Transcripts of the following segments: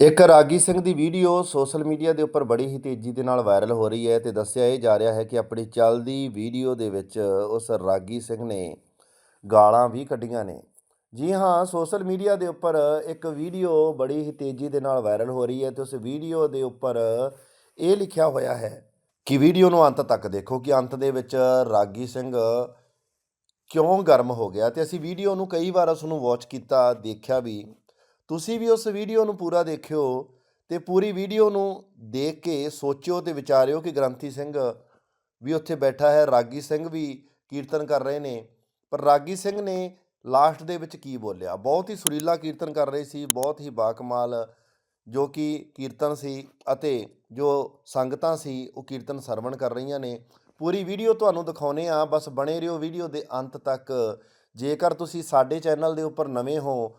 ਇੱਕ ਰਾਗੀ ਸਿੰਘ ਦੀ ਵੀਡੀਓ ਸੋਸ਼ਲ ਮੀਡੀਆ ਦੇ ਉੱਪਰ ਬੜੀ ਹੀ ਤੇਜ਼ੀ ਦੇ ਨਾਲ ਵਾਇਰਲ ਹੋ ਰਹੀ ਹੈ ਤੇ ਦੱਸਿਆ ਇਹ ਜਾ ਰਿਹਾ ਹੈ ਕਿ ਆਪਣੀ ਚੱਲਦੀ ਵੀਡੀਓ ਦੇ ਵਿੱਚ ਉਸ ਰਾਗੀ ਸਿੰਘ ਨੇ ਗਾਲਾਂ ਵੀ ਕੱਢੀਆਂ ਨੇ। ਜੀ ਹਾਂ, ਸੋਸ਼ਲ ਮੀਡੀਆ ਦੇ ਉੱਪਰ ਇੱਕ ਵੀਡੀਓ ਬੜੀ ਹੀ ਤੇਜ਼ੀ ਦੇ ਨਾਲ ਵਾਇਰਲ ਹੋ ਰਹੀ ਹੈ ਤੇ ਉਸ ਵੀਡੀਓ ਦੇ ਉੱਪਰ ਇਹ ਲਿਖਿਆ ਹੋਇਆ ਹੈ ਕਿ ਵੀਡੀਓ ਨੂੰ ਅੰਤ ਤੱਕ ਦੇਖੋ ਕਿ ਅੰਤ ਦੇ ਵਿੱਚ ਰਾਗੀ ਸਿੰਘ ਕਿਉਂ ਗਰਮ ਹੋ ਗਿਆ ਤੇ ਅਸੀਂ ਵੀਡੀਓ ਨੂੰ ਕਈ ਵਾਰ ਉਸ ਨੂੰ ਵਾਚ ਕੀਤਾ, ਦੇਖਿਆ ਵੀ ਤੁਸੀਂ ਵੀ ਉਸ ਵੀਡੀਓ ਨੂੰ ਪੂਰਾ ਦੇਖਿਓ ਤੇ ਪੂਰੀ ਵੀਡੀਓ ਨੂੰ ਦੇਖ ਕੇ ਸੋਚਿਓ ਤੇ ਵਿਚਾਰਿਓ ਕਿ ਗ੍ਰੰਥੀ ਸਿੰਘ ਵੀ ਉੱਥੇ ਬੈਠਾ ਹੈ, ਰਾਗੀ ਸਿੰਘ ਵੀ ਕੀਰਤਨ ਕਰ ਰਹੇ ਨੇ। ਪਰ ਰਾਗੀ ਸਿੰਘ ਨੇ ਲਾਸਟ ਦੇ ਵਿੱਚ ਕੀ ਬੋਲਿਆ? ਬਹੁਤ ਹੀ ਸੁਰੀਲਾ ਕੀਰਤਨ ਕਰ ਰਹੇ ਸੀ, ਬਹੁਤ ਹੀ ਬਾਕਮਾਲ ਜੋ ਕਿ ਕੀਰਤਨ ਸੀ ਅਤੇ ਜੋ ਸੰਗਤਾਂ ਸੀ, ਉਹ ਕੀਰਤਨ ਸਰਵਣ ਕਰ ਰਹੀਆਂ ਨੇ। ਪੂਰੀ ਵੀਡੀਓ ਤੁਹਾਨੂੰ ਦਿਖਾਉਨੇ ਆ, ਬਸ ਬਣੇ ਰਹੋ ਵੀਡੀਓ ਦੇ ਅੰਤ ਤੱਕ। ਜੇਕਰ ਤੁਸੀਂ ਸਾਡੇ ਚੈਨਲ ਦੇ ਉੱਪਰ ਨਵੇਂ ਹੋ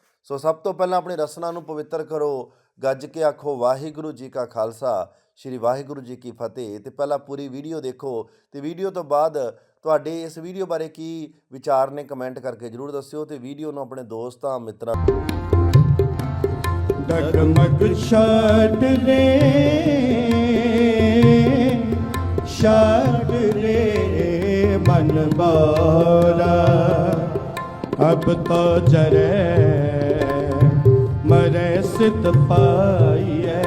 ਸੋ ਸਭ ਤੋਂ ਪਹਿਲਾਂ ਆਪਣੀ ਰਸਨਾ ਨੂੰ ਪਵਿੱਤਰ ਕਰੋ, ਗੱਜ ਕੇ ਆਖੋ, ਵਾਹਿਗੁਰੂ ਜੀ ਕਾ ਖਾਲਸਾ, ਸ੍ਰੀ ਵਾਹਿਗੁਰੂ ਜੀ ਕੀ ਫਤਿਹ। ਤੇ ਪਹਿਲਾਂ ਪੂਰੀ ਵੀਡੀਓ ਦੇਖੋ ਤੇ ਵੀਡੀਓ ਤੋਂ ਬਾਅਦ ਤੁਹਾਡੇ ਇਸ ਵੀਡੀਓ ਬਾਰੇ ਕੀ ਵਿਚਾਰ ਨੇ ਕਮੈਂਟ ਕਰਕੇ ਜਰੂਰ ਦੱਸਿਓ ਤੇ ਵੀਡੀਓ ਨੂੰ ਆਪਣੇ ਦੋਸਤਾਂ, ਮਿੱਤਰਾਂ ਡਗਮਗ ਛੱਡ ਰੇ ਛੱਡ ਰੇ ਮਨ ਬਾਰਾ। ਅਬ ਤੋ ਜਰੇ ਮਰੇ ਸਿਤ ਪਾਈਐ।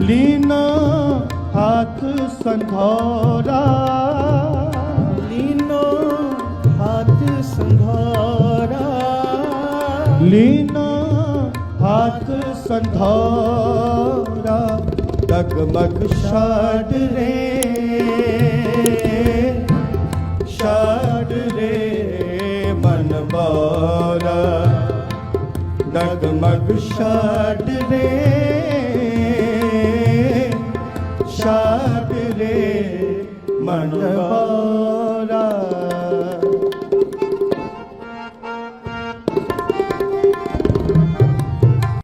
ਲੀਨਾ ਹੱਥ ਸੰਧੋਰਾ ਲੀਨੋ ਹੱਥ ਸੰਘਾਰਾ। ਲੀਨਾ ਹੱਥ ਸੰਧਾਰਾ ਡਗਮਗ ਛੱਡ ਰੇ। ਛੱਡ ਰੇ ਮਨ ਬਾਰਾ ਡਗਮਗ ਛੱਡ ਰੇ। ਛੱਡ ਰੇ ਮਨ ਬਾਰਾ।